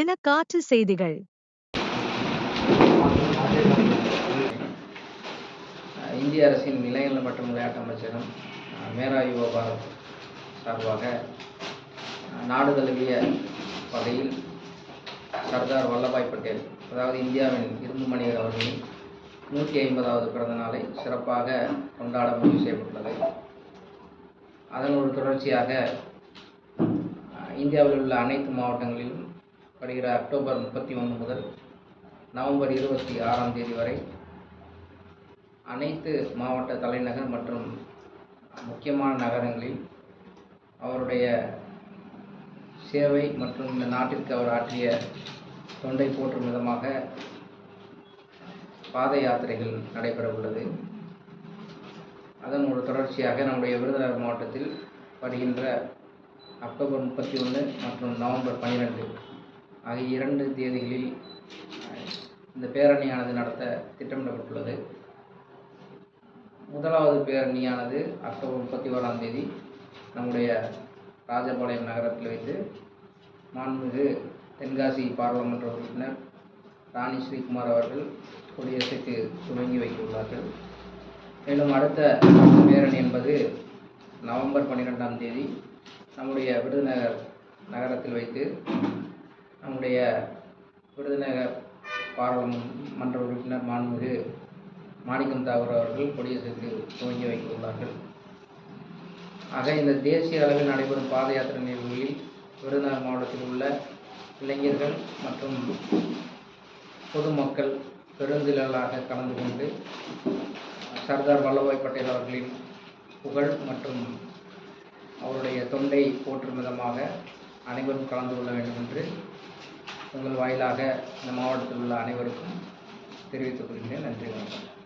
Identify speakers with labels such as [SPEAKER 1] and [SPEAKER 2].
[SPEAKER 1] தினக்காற்று செய்திகள்.
[SPEAKER 2] இந்திய அரசின் இளைஞர்கள் மற்றும் விளையாட்டு அமைச்சகம் மேரா யுவ பாரத் சார்பாக நாடு தழுவிய வகையில் சர்தார் வல்லபாய் பட்டேல் அதாவது இந்தியாவின் இரும்பு மனிதர் அவர்களின் நூற்றி ஐம்பதாவது பிறந்த நாளை சிறப்பாக கொண்டாட முடிவு செய்யப்பட்டுள்ளது. அதன் ஒரு தொடர்ச்சியாக இந்தியாவில் உள்ள அனைத்து மாவட்டங்களிலும் வருகிற அக்டோபர் முப்பத்தி ஒன்று முதல் நவம்பர் இருபத்தி ஆறாம் தேதி வரை அனைத்து மாவட்ட தலைநகர் மற்றும் முக்கியமான நகரங்களில் அவருடைய சேவை மற்றும் இந்த நாட்டிற்கு அவர் ஆற்றிய தொண்டை போற்றும் விதமாக பாத யாத்திரைகள் நடைபெற உள்ளது. அதன் ஒரு தொடர்ச்சியாக நம்முடைய விருதுநகர் மாவட்டத்தில் வருகின்ற அக்டோபர் முப்பத்தி ஒன்று மற்றும் நவம்பர் பன்னிரெண்டு ஆகிய இரண்டு தேதிகளில் இந்த பேரணியானது நடத்த திட்டமிடப்பட்டுள்ளது. முதலாவது பேரணியானது அக்டோபர் முப்பத்தி ஓராம் தேதி நம்முடைய ராஜபாளையம் நகரத்தில் வைத்து மாண்புமிகு தென்காசி பாராளுமன்ற உறுப்பினர் ராணி ஸ்ரீகுமார் அவர்கள் கொடியரசுக்கு துவங்கி வைத்துள்ளார்கள். மேலும் அடுத்த பேரணி என்பது நவம்பர் பன்னிரெண்டாம் தேதி நம்முடைய விருதுநகர் நகரத்தில் வைத்து நம்முடைய விருதுநகர் பாராளுமன்ற உறுப்பினர் மாண்புமிகு மாணிக்கம் தாகூர் அவர்கள் கொடியசைத்து துவங்கி வைக்க உள்ளார்கள் ஆக இந்த தேசிய அளவில் நடைபெறும் பாத யாத்திரை நிகழ்வுகளில் விருதுநகர் மாவட்டத்தில் உள்ள இளைஞர்கள் மற்றும் பொதுமக்கள் பெருந்திரளாக கலந்து கொண்டு சர்தார் வல்லபாய் பட்டேல் அவர்களின் புகழ் மற்றும் அவருடைய தொண்டை போற்றும் விதமாக அனைவரும் கலந்து கொள்ள வேண்டும் என்று உங்கள் வாயிலாக இந்த மாவட்டத்தில் உள்ள அனைவருக்கும் தெரிவித்துக் கொள்கிறேன். நன்றி வணக்கம்